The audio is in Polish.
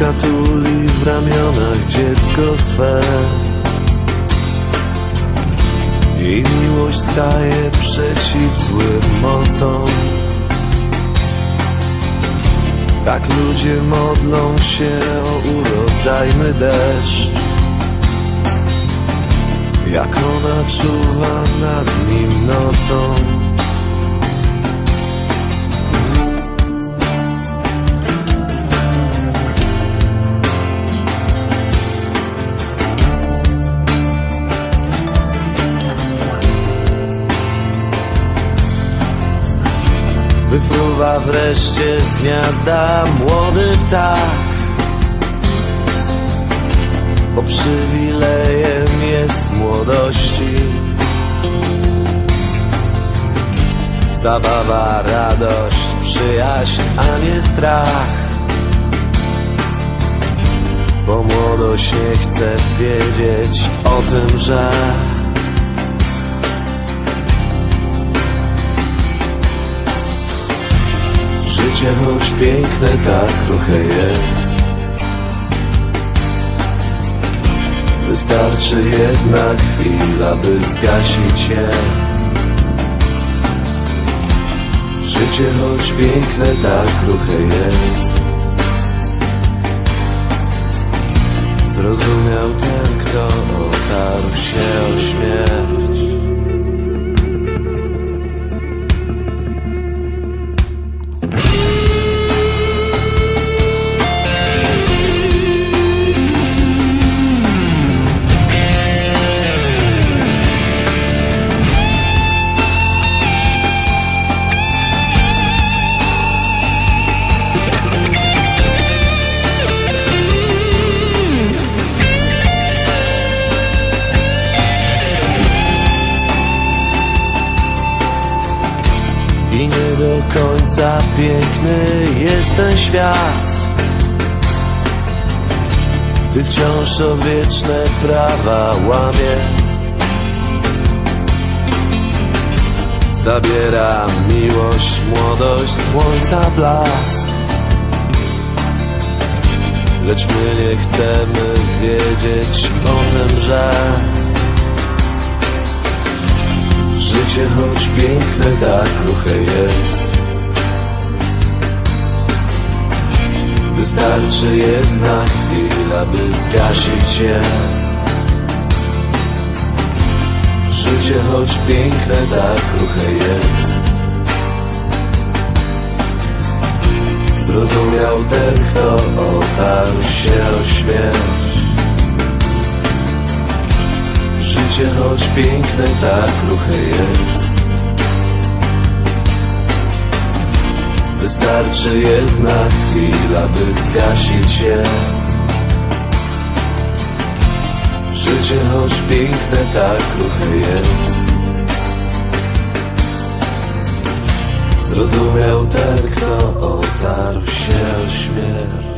matka tuli w ramionach dziecko swe. Jej miłość staje przeciw złym mocom. Tak ludzie modlą się o urodzajny deszcz. Jak ona czuwa nad nim nocą Wyfruwa wreszcie z gniazda młody ptak. Bo przywilejem jest młodości. Zabawa, radość, przyjaźń, a nie strach. Bo młodość nie chce wiedzieć o tym, że Życie choć piękne, tak kruche jest. Wystarczy jedna chwila, by zgasić je Życie choć piękne, tak kruche jest. Zrozumiał ten, kto otarł się o śmierć końca piękny jest ten świat. Ty wciąż o wieczne prawa łamie Zabiera miłość, młodość, słońca blask. Lecz my nie chcemy wiedzieć o tym, że Życie choć piękne, tak kruche jest Wystarczy jedna chwila, by zgasić je. Życie choć piękne, tak kruche jest. Zrozumiał ten, kto otarł się o śmierć. Życie choć piękne, tak kruche jest Wystarczy jedna chwila, by zgasić je Życie choć piękne, tak kruche jest Zrozumiał ten, kto otarł się o śmierć